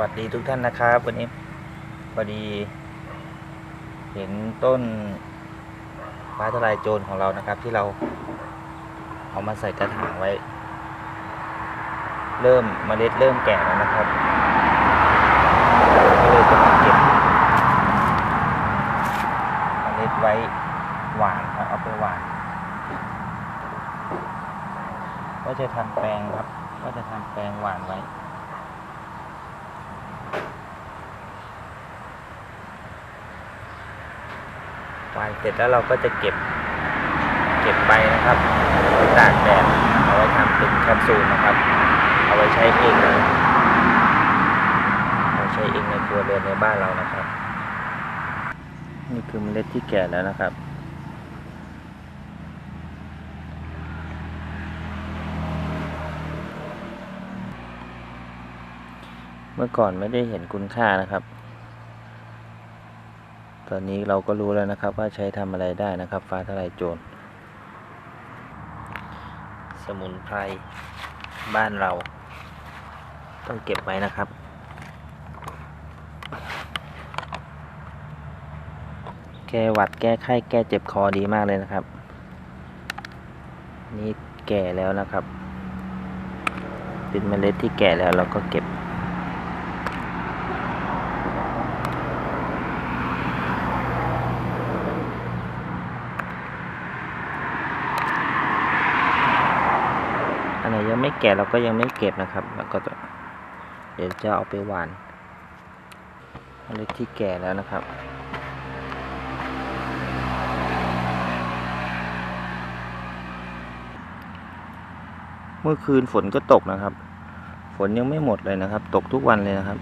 วัสดีทุกท่านนะครับ วันนี้พอดี เห็นต้นฟ้าทลายโจรของเรานะครับ ที่เราเอามาใส่กระถางไว้ เริ่มเมล็ดเริ่มแก่แล้วนะครับก็เลยจะมาเก็บเมล็ดไว้หวานครับเอาไปหวาน ก็จะทำแปลงครับ ก็จะทำแปลงหวานไว้ วานเสร็จแล้วเราก็จะเก็บเก็บไปนะครับตากแดดเอาไว้ทำเป็นแคปซูลนะครับ เอาไว้ใช้เองเลยเอาใช้เองในครัวเรือนในบ้านเรานะครับ นี่คือเมล็ดที่แก่แล้วนะครับเมื่อก่อนไม่ได้เห็นคุณค่านะครับ ตอนนี้เราก็รู้แล้วนะครับว่าใช้ทำอะไรได้นะครับ ฟ้าทลายโจร สมุนไพรบ้านเรา ต้องเก็บไว้นะครับ แก้หวัดแก้ไข้แก้เจ็บคอดีมากเลยนะครับ นี่แก่แล้วนะครับ เป็นเมล็ดที่แก่แล้วเราก็เก็บ อัน ไม่แก่เราก็ยังไม่เก็บนะครับ แล้วก็จะเดี๋ยวจะเอาไปหวานเมล็ดที่แก่แล้วนะครับเมื่อคืนฝนก็ตกนะครับ ฝนยังไม่หมดเลยนะครับ ตกทุกวันเลยนะครับ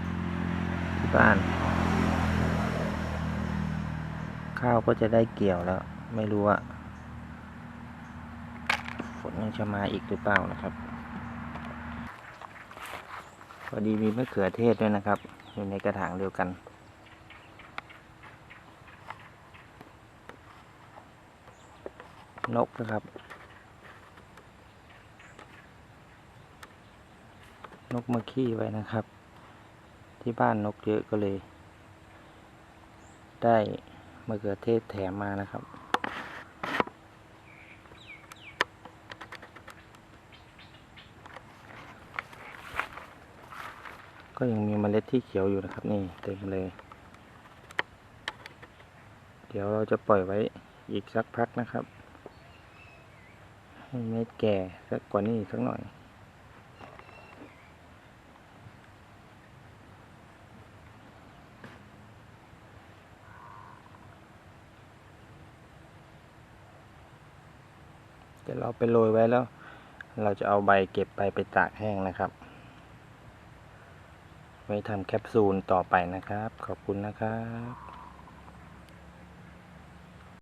ที่บ้าน ข้าวก็จะได้เกี่ยวแล้ว ไม่รู้ว่าฝนยังจะมาอีกหรือเปล่านะครับ พอดีมีมะเขือเทศด้วยนะครับ อยู่ในกระถางเดียวกัน นกนะครับ นกมาขี้ไว้นะครับ ที่บ้านนกเยอะก็เลย ได้มะเขือเทศแถมมานะครับ ก็ยังมีเมล็ดที่เขียวอยู่นะครับ นี่เต็มเลย เดี๋ยวเราจะปล่อยไว้อีกสักพักนะครับ ให้เม็ดแก่สักกว่านี้สักหน่อยเดี๋ยวเราไปโรยไว้แล้ว เราจะเอาใบเก็บไปไปตากแห้งนะครับ ไว้ทำแคปซูลต่อไปนะครับ ขอบคุณนะครับ